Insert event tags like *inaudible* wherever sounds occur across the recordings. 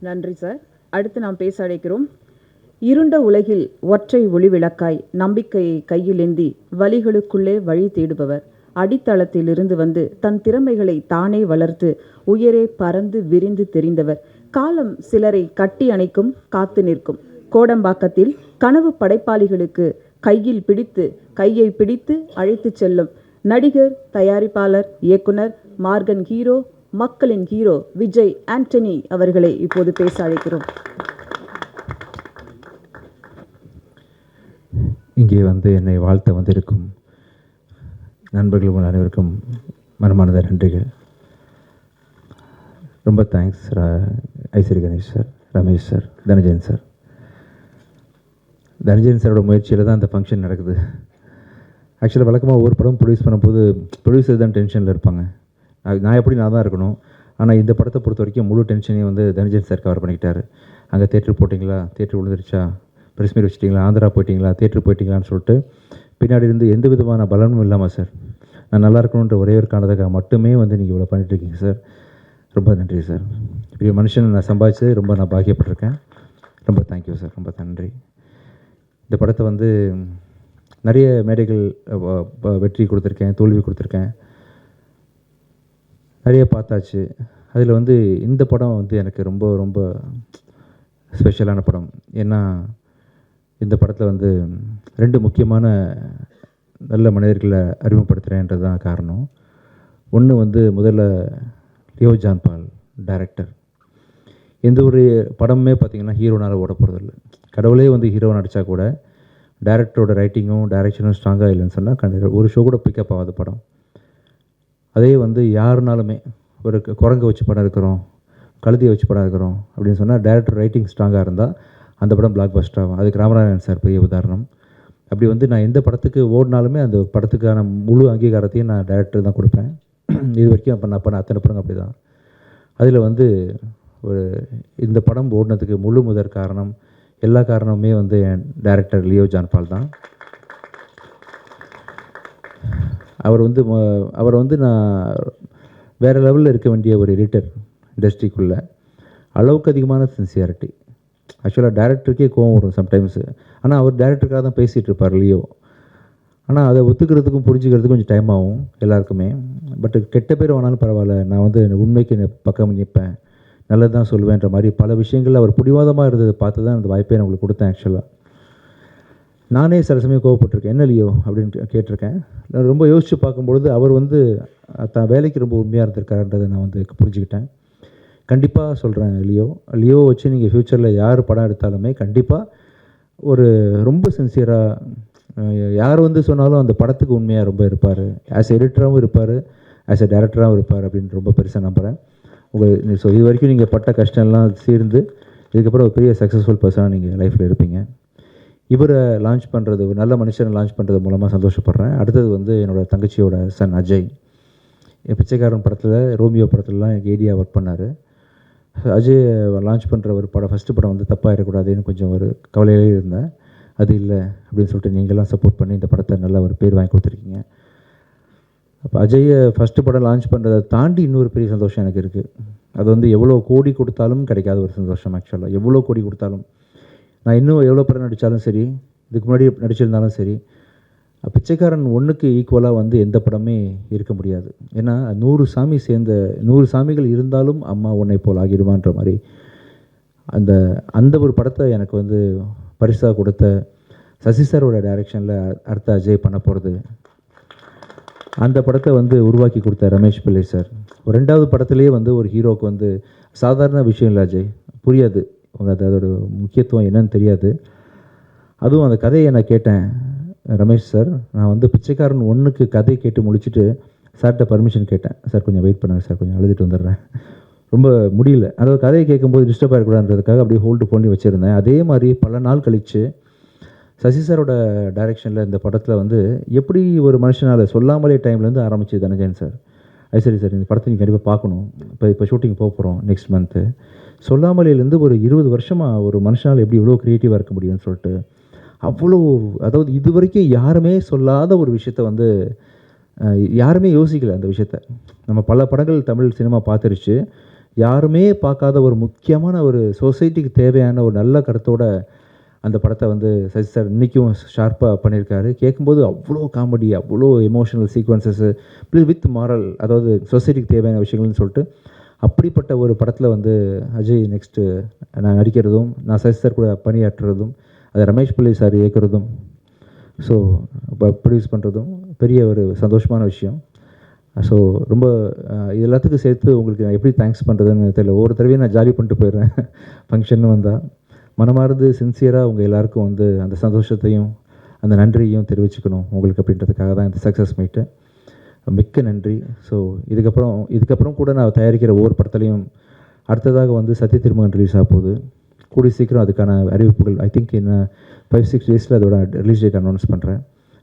நன்றி சார். அடுத்து நாம் பேச அழைக்கிறோம். இருண்ட உலகில் ஒற்றை ஒளி விளக்காய் நம்பிக்கையை கையிலேந்தி வழிகளுக்குள்ளே வழி தேடுபவர். அடித்தளத்திலிருந்து வந்து தன் திறமைகளை தானே வளர்த்து உயரே பறந்து விரிந்து தெரிந்தவர். காலம் சிலரை கட்டி அணைக்கும் காத்து நிற்கும். கோடம்பாக்கத்தில் கனவு படைப்பாளிகளுக்கு கையில் பிடித்து கையை பிடித்து அழைத்துச் செல்லும் நடிகர் தயாரிப்பாளர் இயக்குனர் மார்கன் ஹீரோ மக்களின் ஹீரோ விஜய் ஆண்டனி அவர்களை இப்போது பேச அழைக்கிறோம். இங்கே வந்து என்னை வாழ்த்த வந்திருக்கும் நண்பர்கள் அனைவருக்கும் மனமானத நன்றிகள். ரொம்ப thanks Ishari Ganesh sir Ramesh sir Dhananjayan sir Dhananjayan சாரோட முயற்சியில் தான் அந்த ஃபங்க்ஷன் நடக்குது. ஆக்சுவலாக வழக்கமாக ஒவ்வொரு படம் ப்ரொடியூஸ் பண்ணும்போது ப்ரொடியூசர் தான் டென்ஷனில் இருப்பாங்க. நான் எப்படி நான் தான் இருக்கணும். ஆனால் இந்த படத்தை பொறுத்த வரைக்கும் முழு டென்ஷனையும் வந்து தனஞ்சன் சார் கவர் பண்ணிக்கிட்டார். அங்கே தேட்டர் போட்டிங்களா? தேட்டர் விழுந்துருச்சா? ப்ரெஸ் மீட் வச்சுட்டிங்களா? ஆந்திரா போயிட்டீங்களா? தேட்டர் போயிட்டீங்களான்னு சொல்லிட்டு பின்னாடி இருந்து எந்த விதமான பலனும் இல்லாமல் சார் நான் நல்லா இருக்கணுன்ற ஒரே ஒரு காரணத்துக்காக மட்டுமே வந்து நீங்கள் இவ்வளோ பண்ணிட்டுருக்கீங்க சார் ரொம்ப நன்றி சார் இப்படி மனுஷனை நான் சம்பாதிச்சது ரொம்ப நான் பாக்கியப்பட்டிருக்கேன். ரொம்ப தேங்க்யூ சார் ரொம்ப நன்றி. இந்த படத்தை வந்து நிறைய மேடைகள் வெற்றி கொடுத்துருக்கேன் தோல்வி கொடுத்துருக்கேன். நிறைய பார்த்தாச்சு. அதில் வந்து இந்த படம் வந்து எனக்கு ரொம்ப ரொம்ப ஸ்பெஷலான படம். ஏன்னா இந்த படத்தில் வந்து ரெண்டு முக்கியமான நல்ல மனிதர்களை அறிமுகப்படுத்துகிறேன்றது தான் காரணம். ஒன்று வந்து முதல்ல லியோ ஜான் பால் டைரக்டர் எந்த ஒரு படமுமே பார்த்தீங்கன்னா ஹீரோனால் ஓட போகிறதில்ல கடவுளே வந்து ஹீரோ நடித்தா கூட டேரக்டரோட ரைட்டிங்கும் டைரக்ஷனும் ஸ்ட்ராங்காக இல்லைன்னு சொன்னால் கண்டிப்பாக ஒரு ஷோ கூட பிக்கப் ஆகாத படம். அதே வந்து யாருனாலுமே ஒரு குரங்கை வச்சு படம் இருக்கிறோம் கழுதியை வச்சு படம் இருக்கிறோம் அப்படின்னு சொன்னால் டேரக்டர் ரைட்டிங் ஸ்ட்ராங்காக இருந்தால் அந்த படம் பிளாக் பஸ்டர் ஆகும். அதுக்கு ராமநாராயணன் சார் பெரிய உதாரணம். அப்படி வந்து நான் எந்த படத்துக்கு ஓடினாலுமே அந்த படத்துக்கான முழு அங்கீகாரத்தையும் நான் டேரக்டர் தான் கொடுப்பேன். *clears throat* இது வரைக்கும் அப்போ நான் பண்ண அத்தனை படம் அப்படி தான் அதில் வந்து ஒரு இந்த படம் ஓடினதுக்கு முழு முதற் காரணம் எல்லா காரணமுமே வந்து என் டேரக்டர் லியோ ஜான்பால் தான். அவர் வந்து அவர் வந்து நான் வேறு லெவலில் இருக்க வேண்டிய ஒரு எடிட்டர் இண்டஸ்ட்ரிக்குள்ளே அளவுக்கு அதிகமான சின்சியாரிட்டி ஆக்சுவலாக டேரக்டருக்கே கோவம் வரும் சம்டைம்ஸு ஆனால் அவர் டேரக்டருக்காக தான் பேசிகிட்டு இருப்பார் லியோ ஆனால் அதை ஒத்துக்கிறதுக்கும் புரிஞ்சுக்கிறதுக்கும் கொஞ்சம் டைம் ஆகும் எல்லாருக்குமே. பட் கெட்ட பேர் வேணாலும் பரவாயில்ல. நான் வந்து உண்மைக்கு பக்கம் நிற்பேன் நல்லது தான் சொல்லுவேன்ற மாதிரி பல விஷயங்கள் அவர் பிடிவாதமாக இருந்ததை பார்த்து தான் அந்த வாய்ப்பை நான் உங்களுக்கு கொடுத்தேன் ஆக்சுவலாக நானே சில சமயம் கோவப்பட்டிருக்கேன். என்ன லியோ? அப்படின்னு கேட்டிருக்கேன். நான் ரொம்ப யோசித்து பார்க்கும்பொழுது அவர் வந்து தான் வேலைக்கு ரொம்ப உண்மையாக இருந்திருக்காருன்றதை நான் வந்து புரிஞ்சுக்கிட்டேன். கண்டிப்பாக சொல்கிறேன் லியோ. லியோ வச்சு நீங்கள் ஃப்யூச்சரில் யார் படம் எடுத்தாலுமே கண்டிப்பாக ஒரு ரொம்ப சின்சியராக யார் வந்து சொன்னாலும் அந்த படத்துக்கு உண்மையாக ரொம்ப இருப்பார். ஆஸ் எடிட்டராகவும் இருப்பார். ஆஸ் எ டேரக்டராகவும் இருப்பார் அப்படின்னு ரொம்ப பெருசாக நம்புகிறேன் உங்கள் ஸோ இது வரைக்கும் நீங்கள் பட்ட கஷ்டம்லாம் சேர்ந்து இதுக்கப்புறம் ஒரு பெரிய சக்ஸஸ்ஃபுல் பர்சனாக நீங்கள் லைஃப்பில் இருப்பீங்க. இவரை லான்ச் பண்ணுறது ஒரு நல்ல மனுஷனை லான்ச் பண்ணுறது மூலமாக சந்தோஷப்படுறேன். அடுத்தது வந்து என்னோடய தங்கச்சியோட சன் அஜய். என் பிச்சைக்காரன் படத்தில் ரோமியோ படத்துலலாம் எனக்கு ஏடியா ஒர்க் பண்ணார். அஜய் லான்ச் பண்ணுற ஒரு படம் ஃபஸ்ட்டு படம் வந்து தப்பாக இருக்கக்கூடாதுன்னு கொஞ்சம் ஒரு கவலையிலே இருந்தேன். அது இல்லை அப்படின்னு சொல்லிட்டு நீங்களாம் சப்போர்ட் பண்ணி இந்த படத்தை நல்ல ஒரு பேர் வாங்கி கொடுத்துருக்கீங்க. அப்போ அஜயை ஃபஸ்ட்டு படம் லான்ச் பண்ணுறதை தாண்டி இன்னொரு பெரிய சந்தோஷம் எனக்கு இருக்குது அது வந்து எவ்வளோ கோடி கொடுத்தாலும் கிடைக்காத ஒரு சந்தோஷம் ஆக்சுவலாக எவ்வளோ கோடி கொடுத்தாலும் நான் இன்னும் எவ்வளோ படம் நடித்தாலும் சரி இதுக்கு முன்னாடி நடிச்சிருந்தாலும் சரி பிச்சைக்காரன் ஒன்றுக்கு ஈக்குவலாக வந்து எந்த படமே இருக்க முடியாது. ஏன்னா நூறு சாமி சேர்ந்த நூறு சாமிகள் இருந்தாலும் அம்மா உன்னை போல் ஆகிடுவான்ற மாதிரி அந்த அந்த ஒரு படத்தை எனக்கு வந்து பரிசாக கொடுத்த சசி சாரோட டைரெக்ஷனில் அடுத்த அஜய் பண்ண போகிறது அந்த படத்தை வந்து உருவாக்கி கொடுத்த ரமேஷ் பிள்ளை சார். ஒரு ரெண்டாவது படத்துலேயே வந்து ஒரு ஹீரோவுக்கு வந்து சாதாரண விஷயம் இல்லை அஜய். புரியாது. அது அதோட முக்கியத்துவம் என்னன்னு தெரியாது. அதுவும் அந்த கதையை நான் கேட்டேன் ரமேஷ் சார். நான் வந்து பிச்சைக்காரன் ஒன்றுக்கு கதை கேட்டு முடிச்சுட்டு சார்கிட்ட பர்மிஷன் கேட்டேன். சார் கொஞ்சம் வெயிட் பண்ணுங்கள் சார் கொஞ்சம் எழுதிட்டு வந்துடுறேன். ரொம்ப முடியல. அதாவது கதையை கேட்கும்போது டிஸ்டர்ப் ஆகிடக்கூடாதுன்றதுக்காக அப்படியே ஹோல்டு பண்ணி வச்சுருந்தேன். அதே மாதிரி பல நாள் கழித்து சசி சாரோட டைரெக்ஷனில் இந்த படத்தில் வந்து எப்படி ஒரு மனுஷனால் சொல்லாமலே டைம்லேருந்து ஆரம்பிச்சு தனஜயன் சார். அது சரி சார் இந்த படத்தை நீங்கள் கண்டிப்பாக பார்க்கணும். இப்போ இப்போ ஷூட்டிங் போக போகிறோம் நெக்ஸ்ட் மந்த்து சொல்லாமலேருந்து ஒரு இருபது வருஷமாக ஒரு மனுஷனால் எப்படி இவ்வளோ க்ரியேட்டிவாக இருக்க முடியும்னு சொல்லிட்டு அவ்வளோ அதாவது இது வரைக்கும் யாருமே சொல்லாத ஒரு விஷயத்த வந்து யாருமே யோசிக்கல அந்த விஷயத்த. நம்ம பல படங்கள் தமிழ் சினிமா பார்த்துருச்சு. யாருமே பார்க்காத ஒரு முக்கியமான ஒரு சொசைட்டிக்கு தேவையான ஒரு நல்ல கருத்தோட அந்த படத்தை வந்து சசி சார் இன்றைக்கும் ஷார்ப்பாக பண்ணியிருக்காரு. கேட்கும்போது அவ்வளோ காமெடி அவ்வளோ emotional sequences plus with moral அதாவது சொசைட்டிக்கு தேவையான விஷயங்கள்னு சொல்லிட்டு அப்படிப்பட்ட ஒரு படத்தில் வந்து அஜய் நெக்ஸ்ட்டு நான் நடிக்கிறதும் நான் சசி சார் கூட பணியாற்றுறதும் அதை ரமேஷ் பிள்ளை சார் இயக்கிறதும் ஸோ இப்போ ப்ரொடியூஸ் பண்ணுறதும் பெரிய ஒரு சந்தோஷமான விஷயம். ஸோ ரொம்ப இது எல்லாத்துக்கும் சேர்த்து உங்களுக்கு நான் எப்படி தேங்க்ஸ் பண்ணுறதுன்னு தெரியல. ஒவ்வொரு தடவையும் நான் ஜாலி பண்ணிட்டு போயிடுறேன். *laughs* ஃபங்க்ஷன் வந்தால் மனமார்ந்து சின்சியராக உங்கள் எல்லாருக்கும் வந்து அந்த சந்தோஷத்தையும் அந்த நன்றியையும் தெரிவிச்சுக்கணும். உங்களுக்கு அப்படின்றதுக்காக தான் இந்த சக்ஸஸ் மீட்டு மிக்க நன்றி. ஸோ இதுக்கப்புறம் இதுக்கப்புறம் கூட நான் தயாரிக்கிற ஒவ்வொரு படத்துலையும் அடுத்ததாக வந்து சத்ய திருமகன் ரிலீஸ் ஆக போகுது. கூடி சீக்கிரம் அதுக்கான அறிவிப்புகள் ஐ திங்க் என்ன ஃபைவ் சிக்ஸ் டேஸில் அதோட ரிலீஸ் டேட் அனௌன்ஸ் பண்ணுறேன்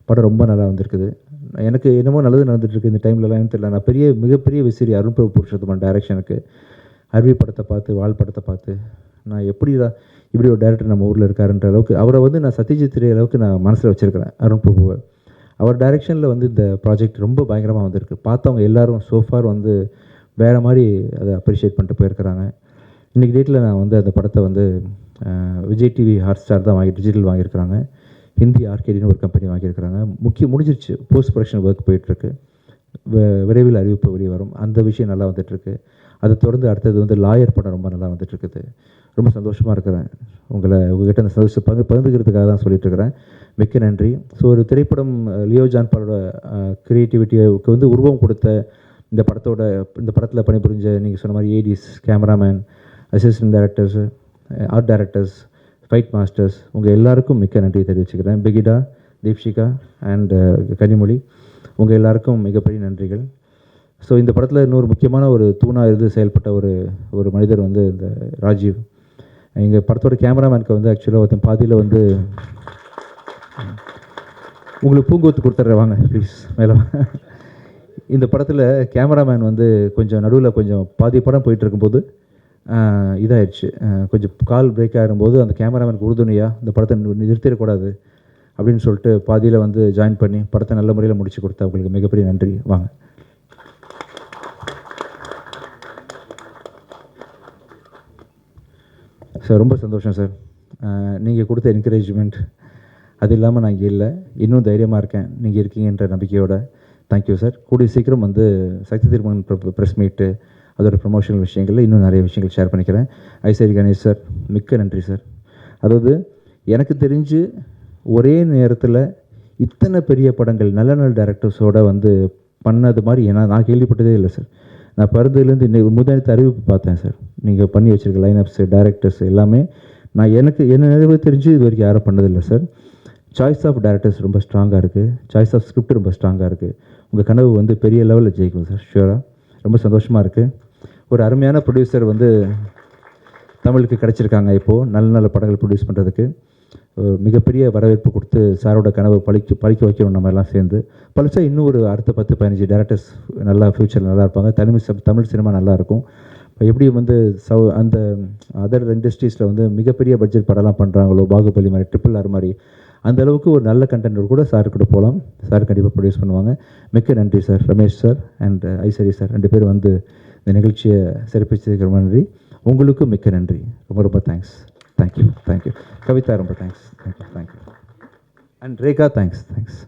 படம் ரொம்ப நல்லா வந்திருக்குது. எனக்கு என்னமோ நல்லது நடந்துட்டுருக்கு இந்த டைம்லலாம் தெரியல. நான் பெரிய மிகப்பெரிய விசிறி அருண் பிரபு புருஷோத்தமன் டைரக்ஷனுக்கு அருவி படத்தை பார்த்து வாழ் படத்தை பார்த்து நான் எப்படி இப்படி ஒரு டேரக்டர் நம்ம ஊரில் இருக்காருன்ற அளவுக்கு அவரை வந்து நான் சத்யஜித் ரே அளவுக்கு நான் மனசில் வச்சுருக்கிறேன் அருண் பிரபுவை. அவர் டைரெக்ஷனில் வந்து இந்த ப்ராஜெக்ட் ரொம்ப பயங்கரமாக வந்திருக்கு. பார்த்தவங்க எல்லாரும் சோஃபார் வந்து வேறு மாதிரி அதை அப்ரிஷியேட் பண்ணிட்டு போயிருக்கிறாங்க. இன்றைக்கி டேட்டில் நான் வந்து அந்த படத்தை வந்து விஜய் டிவி ஹாட் ஸ்டார் தான் வாங்கி டிஜிட்டல் வாங்கியிருக்கிறாங்க. ஹிந்தி ஆர்கேடின்னு ஒரு கம்பெனி வாங்கியிருக்கிறாங்க. முக்கிய முடிஞ்சிருச்சு. போஸ்ட் ப்ரொடக்ஷன் ஒர்க் போயிட்டுருக்கு விரைவில் அறிவிப்பு வெளியே வரும். அந்த விஷயம் நல்லா வந்துட்டுருக்கு. அதை தொடர்ந்து அடுத்தது வந்து லாயர் படம் ரொம்ப நல்லா வந்துட்டுருக்குது. ரொம்ப சந்தோஷமாக இருக்கிறேன். உங்களை உங்ககிட்ட அந்த சந்தோஷம் பங்கு பகிர்ந்துக்கிறதுக்காக தான் சொல்லிட்டு இருக்கிறேன் மிக்க நன்றி. ஸோ ஒரு திரைப்படம் லியோஜான் லியோ ஜான் பாலோட க்ரியேட்டிவிட்டிக்கு வந்து உருவம் கொடுத்த இந்த படத்தோட இந்த படத்தில் பணிபுரிஞ்ச நீங்கள் சொன்ன மாதிரி ADs cameraman assistant directors art directors fight masters உங்கள் எல்லாருக்கும் மிக்க நன்றி தெரிவிச்சுக்கிறேன். பிகிடா தீப்ஷிகா அண்ட் கனிமொழி உங்கள் எல்லாருக்கும் மிகப்பெரிய நன்றிகள். ஸோ இந்த படத்தில் இன்னொரு முக்கியமான ஒரு தூணாக இருந்து செயல்பட்ட ஒரு ஒரு மனிதர் வந்து இந்த ராஜீவ். எங்கள் படத்தோட கேமராமேனுக்கு வந்து ஆக்சுவலாக ஒருத்தன் பாதியில் வந்து உங்களுக்கு பூங்கொத்து கொடுத்துட்றேன். வாங்க ப்ளீஸ் மேலே இந்த படத்தில் கேமராமேன் வந்து கொஞ்சம் நடுவில் கொஞ்சம் பாதி படம் போயிட்டு இருக்கும்போது இதாயிடுச்சு. கொஞ்சம் கால் பிரேக் ஆகும்போது அந்த கேமராமேனுக்கு உறுதுணையாக இந்த படத்தை நிறுத்திடக்கூடாது அப்படின்னு சொல்லிட்டு பாதியில் வந்து ஜாயின் பண்ணி படத்தை நல்ல முறையில் முடிச்சு கொடுத்தா உங்களுக்கு மிகப்பெரிய நன்றி. வாங்க. சார் ரொம்ப சந்தோஷம் சார். நீங்கள் கொடுத்த என்கரேஜ்மெண்ட் அது இல்லாமல் நான் இங்கே இல்லை. இன்னும் தைரியமாக இருக்கேன். நீங்கள் இருக்கீங்கன்ற நம்பிக்கையோட. தேங்க்யூ சார் கூடிய சீக்கிரம் வந்து சக்தி திருமணம் ப்ரெஸ் மீட்டு அதோட ப்ரொமோஷனல் விஷயங்களில் இன்னும் நிறைய விஷயங்கள் ஷேர் பண்ணிக்கிறேன். ஐசரி கணேஷ் சார் மிக்க நன்றி சார் அதாவது எனக்கு தெரிஞ்சு ஒரே நேரத்தில் இத்தனை பெரிய படங்கள் நல்ல நல்ல டேரக்டர்ஸோடு வந்து பண்ணது மாதிரி ஏன்னா நான் கேள்விப்பட்டதே இல்லை சார் நான் பருந்துலேருந்து இன்னைக்கு முதலத்து அறிவிப்பு பார்த்தேன் சார் நீங்கள் பண்ணி வச்சிருக்க லைனப்ஸு டேரக்டர்ஸ் எல்லாமே நான் எனக்கு என்ன நிறைவு தெரிஞ்சு இது வரைக்கும் யாரும் பண்ணதில்லை சார் சாய்ஸ் ஆஃப் டேரக்டர்ஸ் ரொம்ப ஸ்ட்ராங்காக இருக்குது சாய்ஸ் ஆஃப் ஸ்கிரிப்ட் ரொம்ப ஸ்ட்ராங்காக இருக்குது உங்கள் கனவு வந்து பெரிய லெவலில் ஜெயிக்கும் சார் ஷூராக ரொம்ப சந்தோஷமாக இருக்குது ஒரு அருமையான ப்ரொடியூசர் வந்து தமிழுக்கு கிடச்சிருக்காங்க இப்போது நல்ல நல்ல படங்கள் ப்ரொடியூஸ் பண்ணுறதுக்கு ஒரு மிகப்பெரிய வரவேற்பு கொடுத்து சாரோட கனவு பழிக்க பழிக்க வைக்கணும் நம்ம எல்லாம் சேர்ந்து. பழிச்சா இன்னும் ஒரு அடுத்த பத்து பதினஞ்சு டேரக்டர்ஸ் நல்லா ஃப்யூச்சரில் நல்லா இருப்பாங்க. தமிழ் தமிழ் சினிமா நல்லாயிருக்கும் இப்போ எப்படி வந்து சவு அந்த அதர் இண்டஸ்ட்ரீஸில் வந்து மிகப்பெரிய பட்ஜெட் படம்லாம் பண்ணுறாங்களோ பாகுபலி மாதிரி ட்ரிபிள் ஆர் மாதிரி அந்த அளவுக்கு ஒரு நல்ல கண்டென்ட் கூட சார் கூட போகலாம் சார் கண்டிப்பாக ப்ரொடியூஸ் பண்ணுவாங்க. மிக்க நன்றி sir Ramesh sir and Ishari sir ரெண்டு பேரும் வந்து இந்த நிகழ்ச்சியை சிறப்பிச்சதுக்கு ரொம்ப நன்றி. உங்களுக்கும் மிக்க நன்றி. ரொம்ப ரொம்ப thanks thank you thank you Kavitha ரொம்ப thanks thank you thank you and Rekha thanks thanks